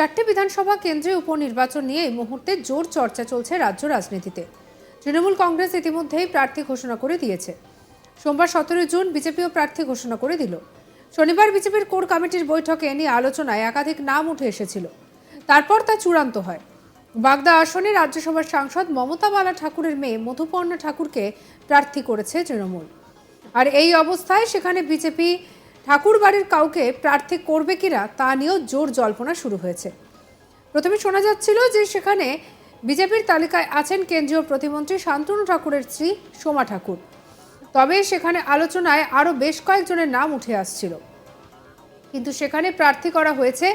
চারটি বিধানসভা কেন্দ্রে উপনির্বাচন নিয়ে এই মুহূর্তে জোর চর্চা চলছে রাজ্য রাজনীতিতে। তৃণমূল কংগ্রেস ইতিমধ্যেই প্রার্থী ঘোষণা করে দিয়েছে। সোমবার সতেরোই জুন বিজেপিও প্রার্থী ঘোষণা করে দিল। শনিবার বিজেপির কোর কমিটির বৈঠকে নিয়ে আলোচনায় একাধিক নাম উঠে এসেছিল। তারপর তা চূড়ান্ত হয়। বাগদা আসনে রাজ্যসভার সাংসদ মমতা বালা ঠাকুরের মেয়ে মধুপর্ণা ঠাকুরকে প্রার্থী করেছে তৃণমূল। আর এই অবস্থায় সেখানে বিজেপি ঠাকুর বাড়ির কাউকে প্রার্থী করবে কিনা তা নিয়েও জোর জল্পনা শুরু হয়েছে। প্রথমে শোনা যাচ্ছিল যে সেখানে বিজেপির তালিকায় আছেন কেন্দ্রীয় প্রতিমন্ত্রী শান্তনু ঠাকুরের স্ত্রী সোমা ঠাকুর। তবে সেখানে আলোচনায় আরও বেশ কয়েকজনের নাম উঠে আসছিল। কিন্তু সেখানে প্রার্থী করা হয়েছে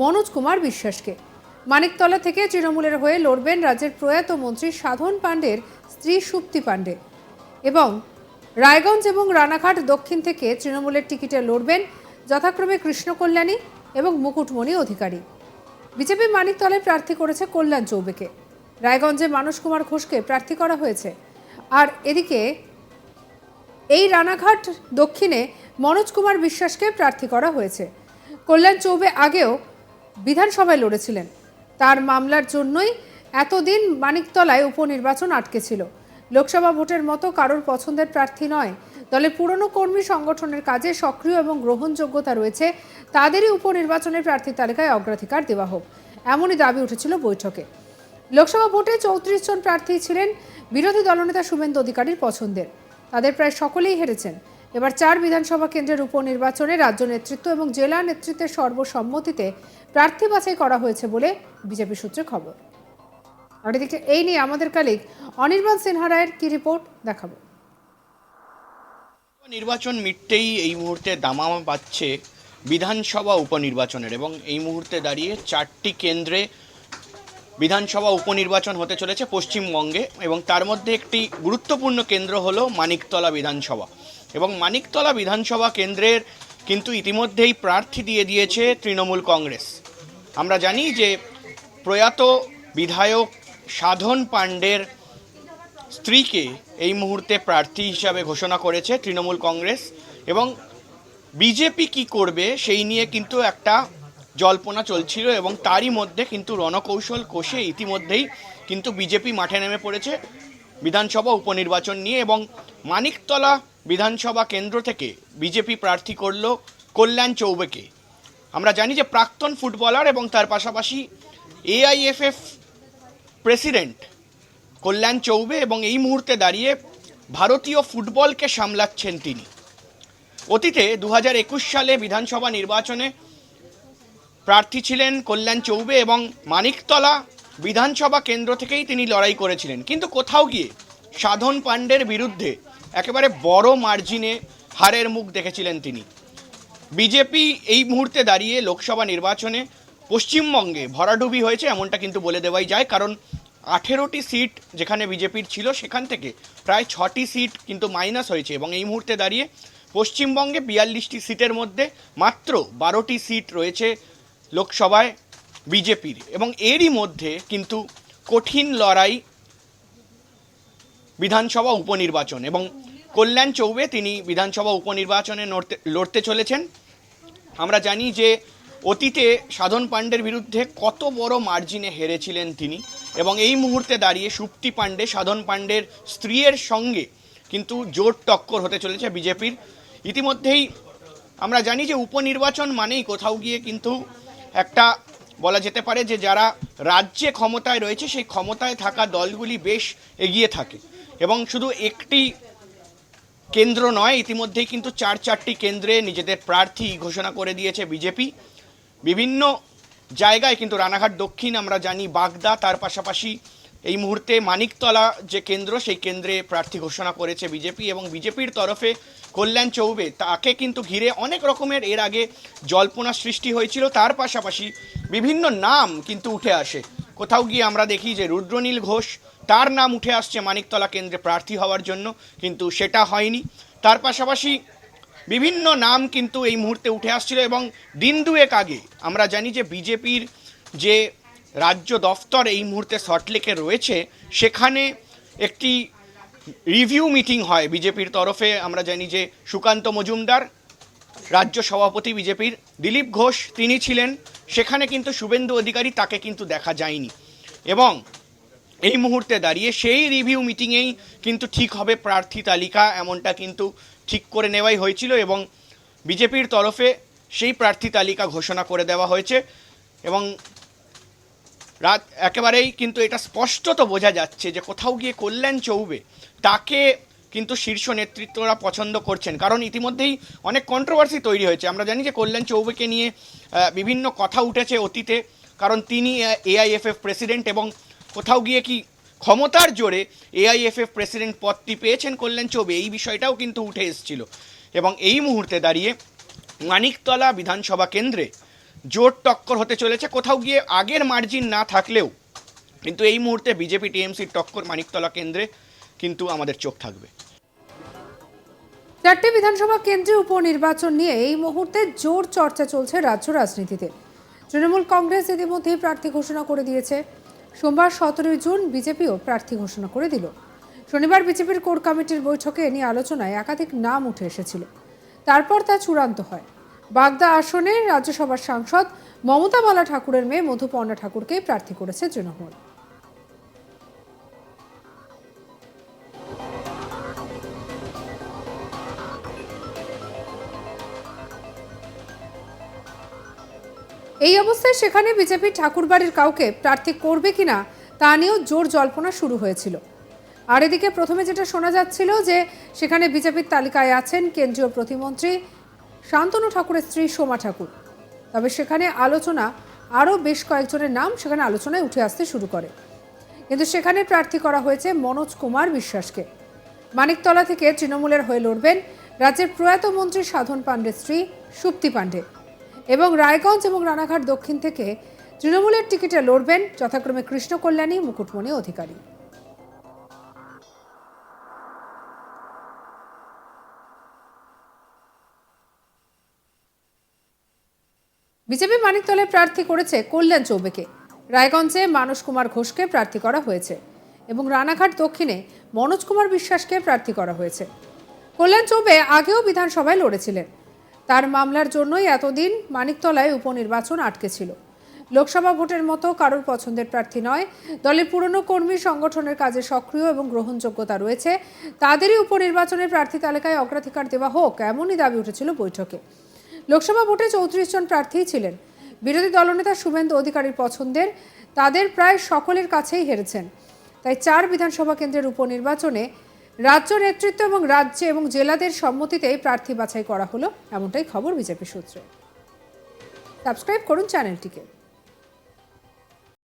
মনোজ কুমার বিশ্বাসকে। মানিকতলা থেকে তৃণমূলের হয়ে লড়বেন রাজ্যের প্রয়াত মন্ত্রী সাধন পাণ্ডের স্ত্রী সুপ্তি পাণ্ডে। এবং রায়গঞ্জ এবং রানাঘাট দক্ষিণ থেকে তৃণমূলের টিকিটে লড়বেন যথাক্রমে কৃষ্ণ কল্যাণী এবং মুকুটমণি অধিকারী। বিজেপি মানিকতলায় প্রার্থী করেছে কল্যাণ চৌবেকে। রায়গঞ্জে মানস কুমার ঘোষকে প্রার্থী করা হয়েছে। আর এদিকে এই রানাঘাট দক্ষিণে মনোজ কুমার বিশ্বাসকে প্রার্থী করা হয়েছে। কল্যাণ চৌবে আগেও বিধানসভায় লড়েছিলেন। তার মামলার জন্যই এতদিন মানিকতলায় উপনির্বাচন আটকে ছিল। লোকসভা ভোটের মতো কারোর পছন্দের প্রার্থী নয়। দলের পুরনো কর্মী সংগঠনের কাজে সক্রিয় এবং গ্রহণযোগ্যতা রয়েছে, তাদেরই উপনির্বাচনের প্রার্থী তালিকায় অগ্রাধিকার দেওয়া হোক, এমনই দাবি উঠেছিল বৈঠকে। লোকসভা ভোটে চৌত্রিশ জন প্রার্থী ছিলেন, বিরোধী দলনেতা শুভেন্দু অধিকারীর পছন্দের। তাদের প্রায় সকলেই হেরেছেন। এবার চার বিধানসভা কেন্দ্রের উপনির্বাচনে রাজ্য নেতৃত্ব এবং জেলা নেতৃত্বের সর্বসম্মতিতে প্রার্থী বাছাই করা হয়েছে বলে বিজেপি সূত্রে খবর। আর এদিকে এই নিয়ে আমাদের কালিক অনির্বাণ সিনহা রায়ের কি রিপোর্ট দেখাবো। নির্বাচন মিটতেই এই মুহূর্তে দামামা পাচ্ছে বিধানসভা উপনির্বাচনের এবং এই মুহূর্তে দাঁড়িয়ে চারটি কেন্দ্রে বিধানসভা উপনির্বাচন হতে চলেছে পশ্চিমবঙ্গে এবং তার মধ্যে একটি গুরুত্বপূর্ণ কেন্দ্র হলো মানিকতলা বিধানসভা। এবং মানিকতলা বিধানসভা কেন্দ্রের কিন্তু ইতিমধ্যেই প্রার্থী দিয়ে দিয়েছে তৃণমূল কংগ্রেস। আমরা জানি যে প্রয়াত বিধায়ক সাধন পাণ্ডের স্ত্রীকে এই মুহূর্তে প্রার্থী হিসাবে ঘোষণা করেছে তৃণমূল কংগ্রেস। এবং বিজেপি কি করবে সেই নিয়ে কিন্তু একটা জল্পনা চলছিল এবং তারই মধ্যে কিন্তু রণকৌশল কষে ইতিমধ্যেই কিন্তু বিজেপি মাঠে নেমে পড়েছে বিধানসভা উপনির্বাচন নিয়ে এবং মানিকতলা বিধানসভা কেন্দ্র থেকে বিজেপি প্রার্থী করল কল্যাণ চৌবেকে। আমরা জানি যে প্রাক্তন ফুটবলার এবং তার পাশাপাশি এআইএফএফ প্রেসিডেন্ট কল্যাণ চৌবে এবং এই মুহূর্তে দাঁড়িয়ে ভারতীয় ফুটবলকে সামলাচ্ছেন তিনি। অতীতে দু হাজার একুশ সালে বিধানসভা নির্বাচনে প্রার্থী ছিলেন কল্যাণ চৌবে এবং মানিকতলা বিধানসভা কেন্দ্র থেকেই তিনি লড়াই করেছিলেন। কিন্তু কোথাও গিয়ে সাধন পাণ্ডের বিরুদ্ধে একেবারে বড় মার্জিনে হারের মুখ দেখেছিলেন তিনি। বিজেপি এই মুহূর্তে দাঁড়িয়ে লোকসভা নির্বাচনে পশ্চিমবঙ্গে ভরাডুবি হয়েছে, এমনটা কিন্তু বলে দেওয়াই যায়। কারণ আঠেরোটি সিট যেখানে বিজেপির ছিল, সেখান থেকে প্রায় ছটি সিট কিন্তু মাইনাস হয়েছে। এবং এই মুহূর্তে দাঁড়িয়ে পশ্চিমবঙ্গে বিয়াল্লিশটি সিটের মধ্যে মাত্র বারোটি সিট রয়েছে লোকসভায় বিজেপির। এবং এরই মধ্যে কিন্তু কঠিন লড়াই বিধানসভা উপনির্বাচন এবং কল্যাণ চৌবে তিনি বিধানসভা উপনির্বাচনে লড়তে লড়তে চলেছেন। আমরা জানি যে অতীতে সাধন পাণ্ডের বিরুদ্ধে কত বড় মার্জিনে হেরেছিলেন তিনি এবং এই মুহূর্তে দাঁড়িয়ে সুপ্তি পাণ্ডে, সাধন পাণ্ডের স্ত্রীর সঙ্গে কিন্তু জোর টক্কর হতে চলেছে বিজেপির। ইতিমধ্যেই আমরা জানি যে উপনির্বাচন মানেই কোথাও গিয়ে কিন্তু একটা বলা যেতে পারে যে যারা রাজ্যে ক্ষমতায় রয়েছে, সেই ক্ষমতায় থাকা দলগুলি বেশ এগিয়ে থাকে এবং শুধু একটি কেন্দ্র নয়, ইতিমধ্যেই কিন্তু চার চারটি কেন্দ্রে নিজেদের প্রার্থী ঘোষণা করে দিয়েছে বিজেপি। বিভিন্ন জায়গায় কিন্তু রানাঘাট দক্ষিণ আমরা জানি বাগদা, তার পাশাপাশি এই মুহূর্তে মানিকতলা যে কেন্দ্র, সেই কেন্দ্রে প্রার্থী ঘোষণা করেছে বিজেপি এবং বিজেপির তরফে কল্যাণ চৌবে। তাকে কিন্তু ঘিরে অনেক রকমের এর আগে জল্পনা সৃষ্টি হয়েছিল। তার পাশাপাশি বিভিন্ন নাম কিন্তু উঠে আসে। কোথাও গিয়ে আমরা দেখি যে রুদ্রনীল ঘোষ, তার নাম উঠে আসছে মানিকতলা কেন্দ্রে প্রার্থী হওয়ার জন্য, কিন্তু সেটা হয়নি। তার পাশাপাশি বিভিন্ন নাম কিন্তু এই মুহূর্তে উঠে আসছিল এবং দিন দুয়েক আগে আমরা জানি যে বিজেপির যে রাজ্য দফতর এই মুহূর্তে সল্টলেকে রয়েছে, সেখানে একটি রিভিউ মিটিং হয় বিজেপির তরফে। আমরা জানি যে সুকান্ত মজুমদার, রাজ্য সভাপতি বিজেপির দিলীপ ঘোষ, তিনি ছিলেন। সেখানে কিন্তু শুভেন্দু অধিকারী তাকে কিন্তু দেখা যায়নি। এবং এই মুহূর্তে দাঁড়িয়ে সেই রিভিউ মিটিংয়েই কিন্তু ঠিক হবে প্রার্থী তালিকা, এমনটা কিন্তু ঠিক করে নেওয়াই হয়েছিল এবং বিজেপির তরফে সেই প্রার্থী তালিকা ঘোষণা করে দেওয়া হয়েছে এবং রাত একেবারেই কিন্তু এটা স্পষ্টত বোঝা যাচ্ছে যে কোথাও গিয়ে কল্যাণ চৌবে, তাকে কিন্তু শীর্ষ নেতৃত্বরা পছন্দ করছেন। কারণ ইতিমধ্যেই অনেক কন্ট্রোভার্সি তৈরি হয়েছে। আমরা জানি যে কল্যাণ চৌবেকে নিয়ে বিভিন্ন কথা উঠেছে অতীতে। কারণ তিনি এআইএফএফ প্রেসিডেন্ট এবং কোথাও গিয়ে কি ক্ষমতার জোরে এআইএফএফ প্রেসিডেন্ট পদটি পেয়েছেন কল্যাণ চৌবে, এই বিষয়টাও কিন্তু উঠে এসেছিল। এবং এই মুহূর্তে দাঁড়িয়ে মানিকতলা বিধানসভা কেন্দ্রে জোর টক্কর হতে চলেছে। কোথাও গিয়ে আগের মার্জিন না থাকলেও কিন্তু এই মুহূর্তে বিজেপি টিএমসির টক্কর মানিকতলা কেন্দ্রে কিন্তু আমাদের চোখ থাকবে। চারটি বিধানসভা কেন্দ্রে উপনির্বাচন নিয়ে এই মুহূর্তে জোর চর্চা চলছে রাজ্য রাজনীতিতে। তৃণমূল কংগ্রেস ইতিমধ্যেই প্রার্থী ঘোষণা করে দিয়েছে। সোমবার সতেরোই জুন বিজেপিও প্রার্থী ঘোষণা করে দিল। শনিবার বিজেপির কোর কমিটির বৈঠকে এ নিয়ে আলোচনায় একাধিক নাম উঠে এসেছিল। তারপর তা চূড়ান্ত হয়। বাগদা আসনে রাজ্যসভার সাংসদ মমতা বালা ঠাকুরের মেয়ে মধুপর্ণা ঠাকুরকেই প্রার্থী করেছে তৃণমূল। এই অবস্থায় সেখানে বিজেপি ঠাকুরবাড়ির কাউকে প্রার্থী করবে কিনা তা নিয়েও জোর জল্পনা শুরু হয়েছিল। আর এদিকে প্রথমে যেটা শোনা যাচ্ছিল যে সেখানে বিজেপির তালিকায় আছেন কেন্দ্রীয় প্রতিমন্ত্রী শান্তনু ঠাকুরের স্ত্রী সোমা ঠাকুর। তবে সেখানে আলোচনা আরও বেশ কয়েকজনের নাম সেখানে আলোচনায় উঠে আসতে শুরু করে। কিন্তু সেখানে প্রার্থী করা হয়েছে মনোজ কুমার বিশ্বাসকে। মানিকতলা থেকে তৃণমূলের হয়ে লড়বেন রাজ্যের প্রয়াত মন্ত্রী সাধন পাণ্ডের স্ত্রী সুপ্তি পাণ্ডে। এবং রায়গঞ্জ এবং রানাঘাট দক্ষিণ থেকে তৃণমূলের টিকিটে লড়বেন যথাক্রমে কৃষ্ণ কল্যাণী মুকুটমণি অধিকারী। বিজেপি মানিকতলে প্রার্থী করেছে কল্যাণ চৌবেকে। রায়গঞ্জে মানস কুমার ঘোষকে প্রার্থী করা হয়েছে এবং রানাঘাট দক্ষিণে মনোজ কুমার বিশ্বাসকে প্রার্থী করা হয়েছে। কল্যাণ চৌবে আগেও বিধানসভায় লড়েছিলেন। তার মামলার জন্যই এতদিন মানিকতলায় উপনির্বাচন আটকে ছিল লোকসভা ভোটের মতো কারোর পছন্দের প্রার্থী নয়। দলের পুরনো কর্মী সংগঠনের কাজে সক্রিয় এবং গ্রহণযোগ্যতা রয়েছে। তাদেরই উপনির্বাচনের প্রার্থী তালিকায় অগ্রাধিকার দেওয়া হোক, এমনই দাবি উঠেছিল বৈঠকে। লোকসভা ভোটে চৌত্রিশ জন প্রার্থীই ছিলেন। বিরোধী দলনেতা শুভেন্দু অধিকারীর পছন্দের তাদের প্রায় সকলের কাছেই হেরেছেন। তাই চার বিধানসভা কেন্দ্রের উপনির্বাচনে রাজ্য নেতৃত্ব এবং রাজ্যে এবং জেলাদের সম্মতিতেই প্রার্থী বাছাই করা হলো। এমনটাই খবর বিজেপি সূত্রে। সাবস্ক্রাইব করুন চ্যানেলটিকে।